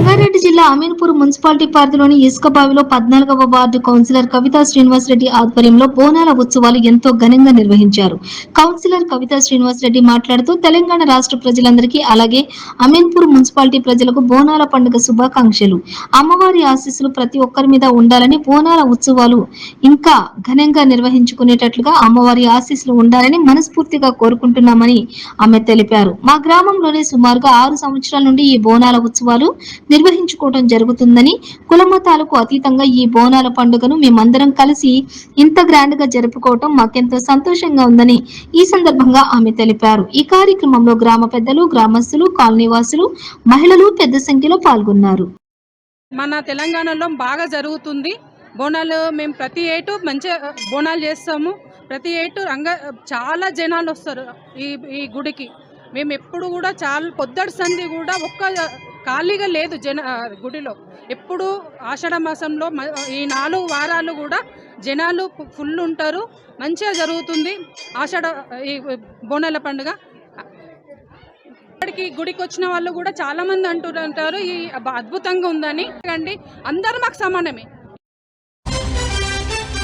రంగారెడ్డి జిల్లా అమీన్పూర్ మున్సిపాలిటీ పరిధిలోని ఇసుక బావిలో పద్నాలుగవ వార్డు కౌన్సిలర్ కవితా శ్రీనివాస్ రెడ్డి ఆధ్వర్యంలో బోనాల ఉత్సవాలు ఎంతో ఘనంగా నిర్వహించారు. కౌన్సిలర్ కవితా శ్రీనివాస్ రెడ్డి మాట్లాడుతూ తెలంగాణ రాష్ట్ర ప్రజలందరికీ అలాగే అమీన్పూర్ మున్సిపాలిటీ ప్రజలకు బోనాల పండుగ శుభాకాంక్షలు. అమ్మవారి ఆశీస్సులు ప్రతి ఒక్కరి మీద ఉండాలని బోనాల ఉత్సవాలు ఇంకా ఘనంగా నిర్వహించుకునేటట్లుగా అమ్మవారి ఆశీస్సులు ఉండాలని మనస్ఫూర్తిగా కోరుకుంటున్నామని ఆమె తెలిపారు. మా గ్రామంలోనే సుమారుగా ఆరు సంవత్సరాల నుండి ఈ బోనాల ఉత్సవాలు నిర్వహించుకోవడం జరుగుతుందని కులమతాలకు అతీతంగా ఈ బోనాల పండుగను మేమందరం కలిసి ఇంత గ్రాండ్గా జరుపుకోవటం మాకెంతో సంతోషంగా ఉందని ఈ సందర్భంగా ఆమె తెలిపారు. ఈ కార్యక్రమంలో గ్రామ పెద్దలు గ్రామస్తులు కాలనీవాసులు మహిళలు పెద్ద సంఖ్యలో పాల్గొన్నారు. మన తెలంగాణలో బాగా జరుగుతుంది. బోనాలు మేము ప్రతి ఏటు మంచిగా బోనాలు చేస్తాము. ప్రతి ఏటు రంగ చాలా జనాలు వస్తారు ఈ ఈ గుడికి. మేము ఎప్పుడు కూడా చాలా పొద్దటి సంధి కూడా ఒక్క ఖాళీగా లేదు జన గుడిలో. ఎప్పుడు ఆషాఢ మాసంలో ఈ నాలుగు వారాలు కూడా జనాలు ఫుల్ ఉంటారు. మంచిగా జరుగుతుంది. ఆషాఢ ఈ బోనాల పండుగ. ఇక్కడికి గుడికి వచ్చిన వాళ్ళు కూడా చాలామంది అంటుంటారు ఈ అద్భుతంగా ఉందని. అండి అందరూ మాకు సమానమే.